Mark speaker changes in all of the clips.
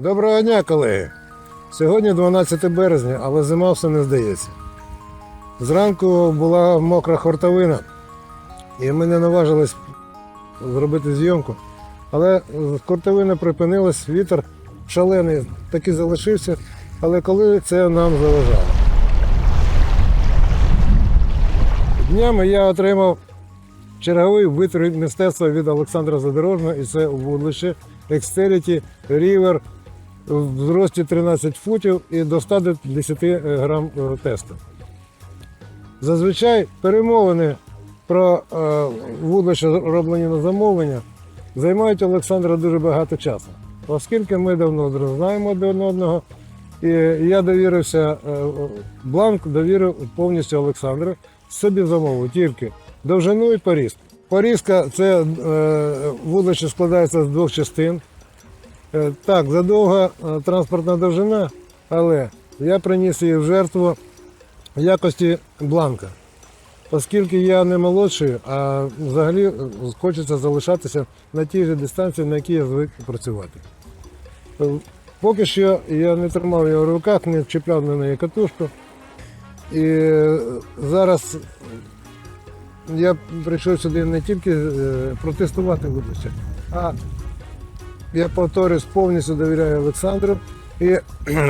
Speaker 1: Доброго дня, колеги! Сьогодні 12 березня, але зима все не здається. Зранку була мокра хортовина, і ми не наважились зробити зйомку. Але хортовина припинилась, вітер шалений таки залишився, але коли це нам заважало. Днями я отримав черговий витвір мистецтва від Олександра Задорожного, і це вулище Exterity River в зрості 13 футів і до 110 грам е, тесту. Зазвичай перемовини про е, вудлища, роблені на замовлення, займають Олександра дуже багато часу. Оскільки ми давно знаємо один одного, і я довірився, е, бланк довірив повністю Олександру, собі замовив тільки довжину і порізку. Порізка це е, вудлище складається з двох частин. Е, Так, задовга е, транспортна довжина, але я приніс її в жертву в якості бланка. Оскільки я не молодший, а взагалі е, хочеться залишатися на тій же дистанції, на якій я звик працювати. Поки що я не тримав його в руках, не чіпляв на неї катушку. І зараз я прийшов сюди не тільки протестувати вудлище, а я повторюсь, повністю довіряю Олександру і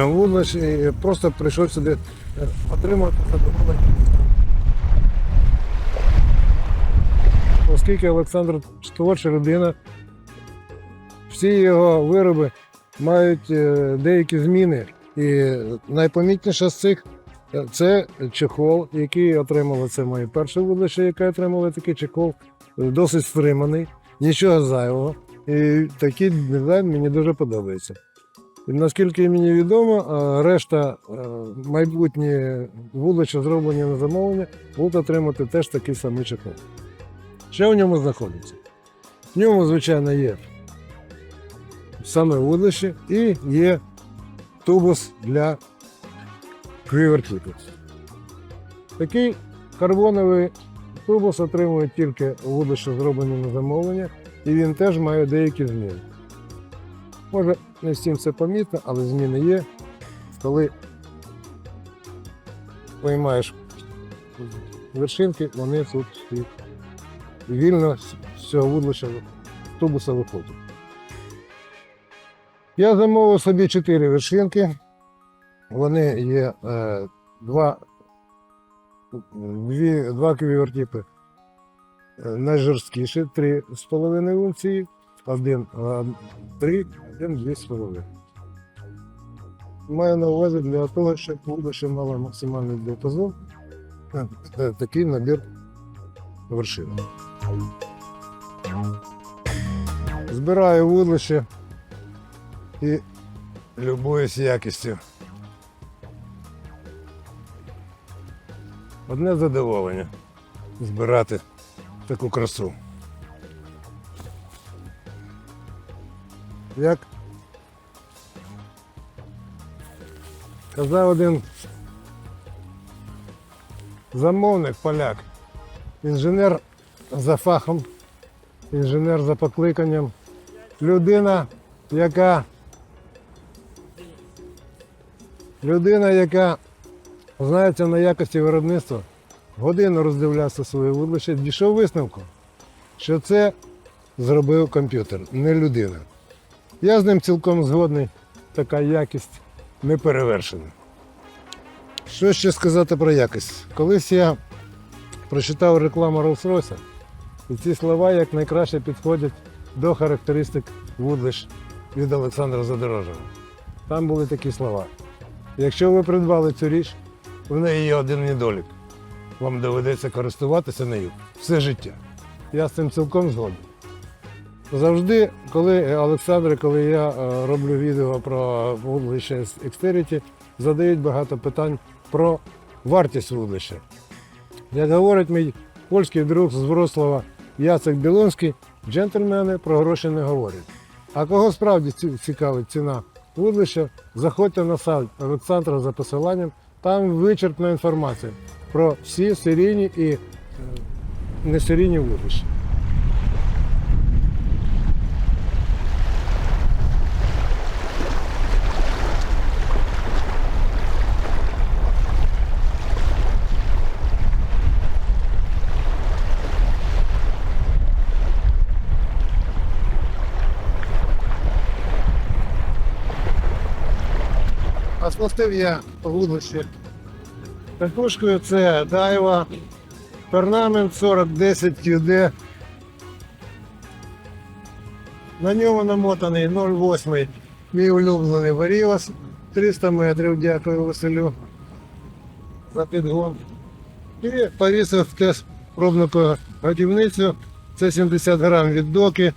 Speaker 1: Вудлиш, і просто прийшов сюди е, отримати задоволення. Оскільки Олександр творча людина, всі його вироби мають е, деякі зміни. І найпомітніше з цих е, це чехол, який отримали. Це моє перше вудлище, яке отримали такий чехол, досить стриманий, нічого зайвого. І такий дизайн мені дуже подобається. І наскільки мені відомо, е, решта е, майбутні вуличі, зроблені на замовлення, будуть отримати теж такий самий чехол. Що в ньому знаходиться? В ньому, звичайно, є саме вудлище і є тубус для квівертіку. Такий карбоновий тубус отримує тільки вудлище, зроблені на замовлення, і він теж має деякі зміни. Може, не всім це помітно, але зміни є. Коли виймаєш вершинки, вони тут і вільно з цього вудлища тубуса виходять. Я замовив собі чотири вершинки. Вони є е, два, дві, два квівертіпи найжорсткіші, 3,5 унції, один е, 3, один 2,5. Маю на увазі для того, щоб вудлище мало максимальний діапазон, е, е, такий набір вершин. Збираю вудлище і любуюсь якістю. Одне задоволення збирати таку красу. Як казав один замовник поляк, інженер за фахом, інженер за покликанням, людина, яка людина, яка знається на якості виробництва, годину роздивлявся своє вудлище, дійшов висновку, що це зробив комп'ютер, не людина. Я з ним цілком згодний, така якість не перевершена. Що ще сказати про якість? Колись я прочитав рекламу Rolls-Royce, і ці слова як найкраще підходять до характеристик вудлиш від Олександра Задорожного. Там були такі слова. Якщо ви придбали цю річ, в неї є один недолік. Вам доведеться користуватися нею все життя. Я з цим цілком згоден. Завжди, коли е, Олександр, коли я е, роблю відео про вудлище Xterity, задають багато питань про вартість вудлища. Як говорить мій польський друг з Врослава Яцек Білонський, джентльмени про гроші не говорять. А кого справді цікавить ціна вудлища, заходьте на сайт Олександра за посиланням, там вичерпна інформація про всі серійні і е, несерійні вулиці. спустив я вулиці катушкою, це Дайва Пернамент 4010 QD. На ньому намотаний 0,8 мій улюблений Варіос. 300 метрів, дякую Василю за підгон. І повісив теж пробну годівницю. Це 70 грам від доки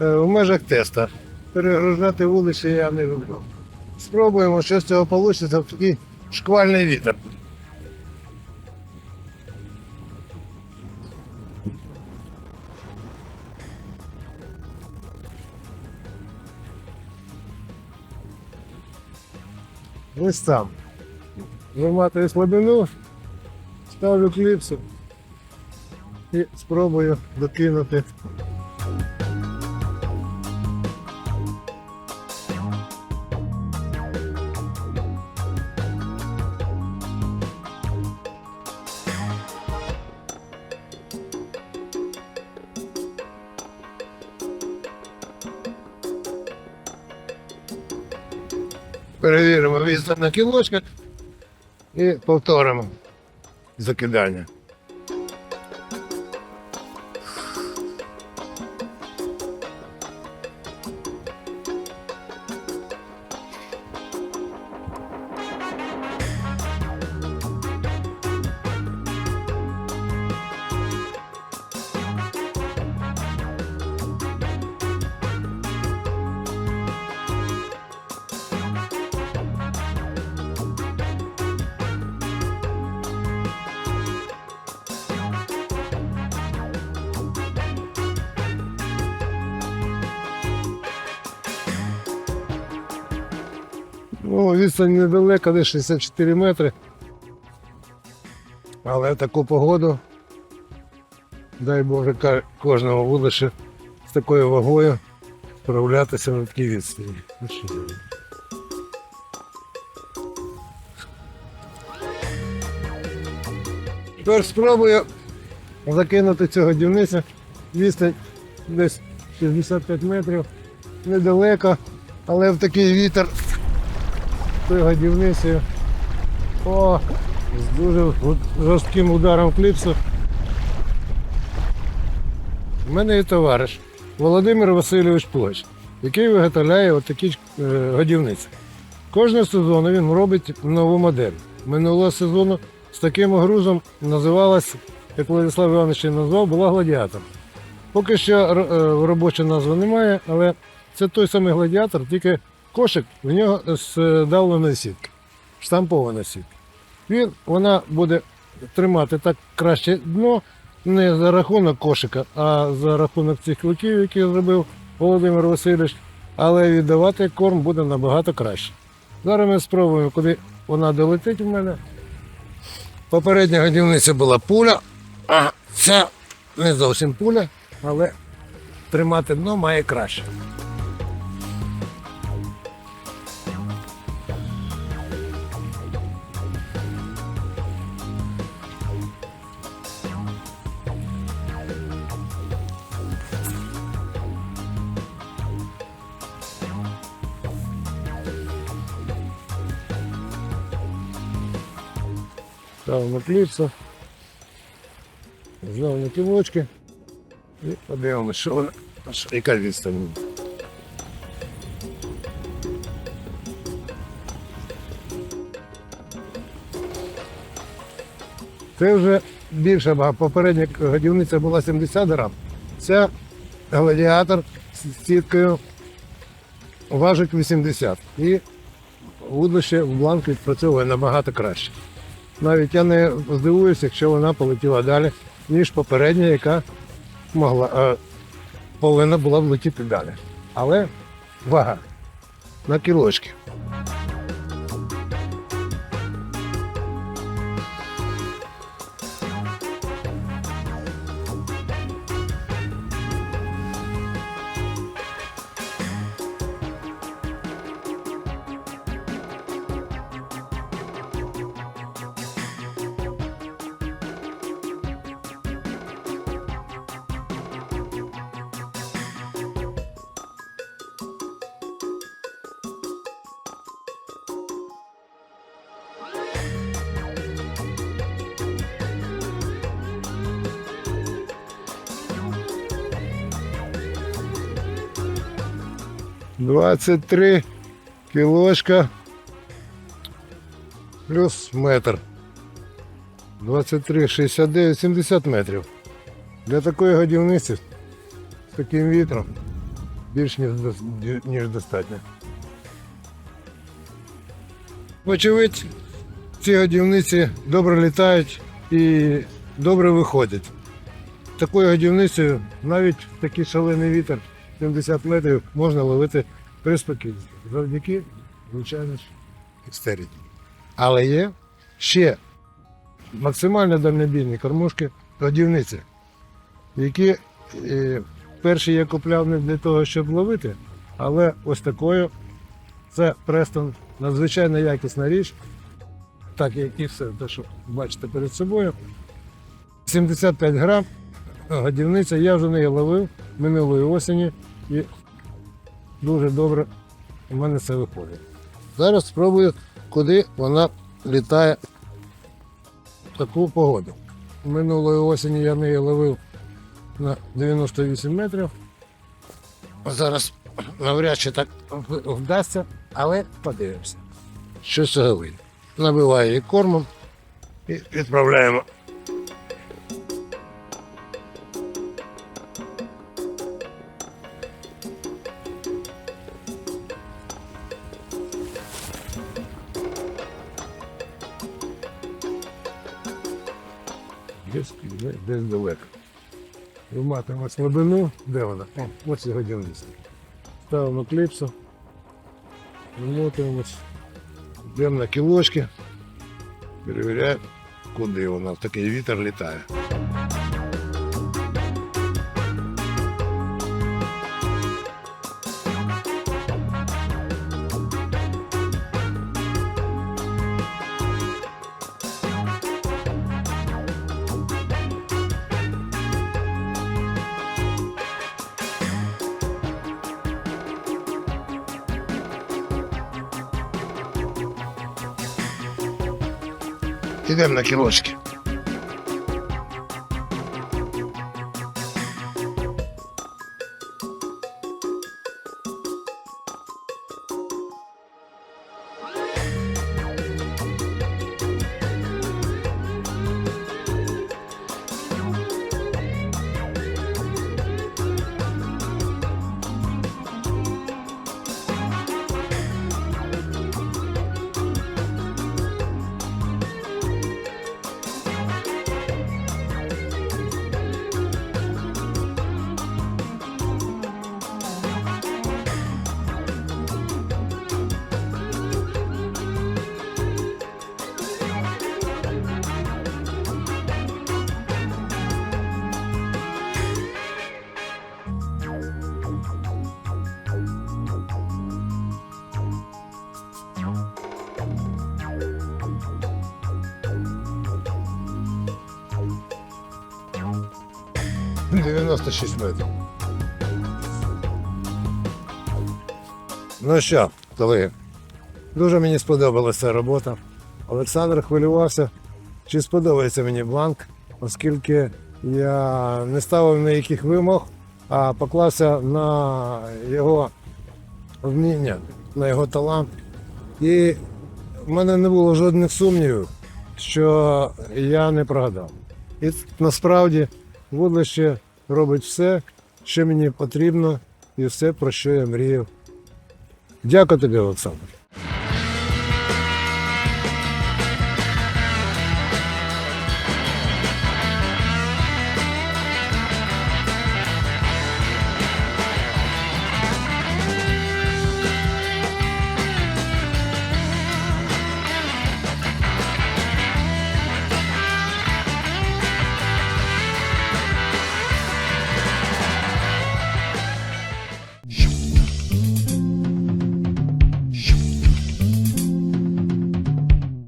Speaker 1: е, в межах теста. Перегружати вулиці я не люблю. Спробуємо, що з цього вийде в такий шквальний вітер. Там. Виматую слабину, ставлю кліпсу і спробую докинути. Відстань на кілочках і повторимо закидання. Ну, відстань недалека, десь 64 метри. Але в таку погоду, дай Боже, кожному вулиці з такою вагою справлятися на такій відстані. Ну. Тепер спробую закинути цю годівницю. Відстань десь 65 метрів, недалеко, але в такий вітер тою годівницею. О, з дуже жорстким ударом кліпсу. У мене є товариш Володимир Васильович Площ, який виготовляє отакі е, годівниці. Кожного сезону він робить нову модель. Минулого сезону з таким грузом називалась, як Владислав Іванович назвав, була гладіатор. Поки що е, робочої назви немає, але це той самий гладіатор, тільки кошик в нього з е, сітки, штампована сітка. Він, вона буде тримати так краще дно не за рахунок кошика, а за рахунок цих кликів, які зробив Володимир Васильович, але віддавати корм буде набагато краще. Зараз ми спробуємо, куди вона долетить у мене. Попередня годівниця була пуля, а ця не зовсім пуля, але тримати дно має краще. Ставимо кліпсу. Знову на кілочки. І подивимося, що вона, яка відстань. Це вже більше, бо попередня годівниця була 70 грам. Ця гладіатор з сіткою важить 80. І вудлище в бланк відпрацьовує набагато краще. Навіть я не здивуюся, якщо вона полетіла далі, ніж попередня, яка могла, е, повинна була влетіти далі. Але вага на кілочки. 23 кілошка плюс метр. 23, 69, 70 метрів. Для такої годівниці з таким вітром більш ніж, ніж достатньо. Вочевидь, ці годівниці добре літають і добре виходять. Такою годівницею навіть в такий шалений вітер 70 метрів можна ловити приспокійно. Завдяки, звичайно ж, екстерії. Але є ще максимально дальнобійні кормушки годівниці, які е, перші я купляв не для того, щоб ловити, але ось такою це Престон надзвичайно якісна річ. Так як і все, те, що бачите перед собою. 75 грам годівниця, я вже неї ловив минулої осені і дуже добре у мене це виходить. Зараз спробую, куди вона літає в таку погоду. Минулої осені я неї ловив на 98 метрів. Зараз навряд чи так вдасться, але подивимося. Що з цього вийде. Набиваю її кормом і відправляємо. Десь, далеко. Виматуємо слабину. Де вона? О, ось його годівниця. Ставимо кліпсу. Вимотуємось. Йдемо на кілочки. Перевіряємо, куди вона. В такий вітер літає. Йдемо на кілочки. — 96 метрів. Ну що, колеги, дуже мені сподобалася робота. Олександр хвилювався, чи сподобається мені бланк, оскільки я не ставив ніяких вимог, а поклався на його вміння, на його талант. І в мене не було жодних сумнівів, що я не прогадав. І насправді вудлище робить все, що мені потрібно, і все, про що я мріяв. Дякую тобі, Олександр.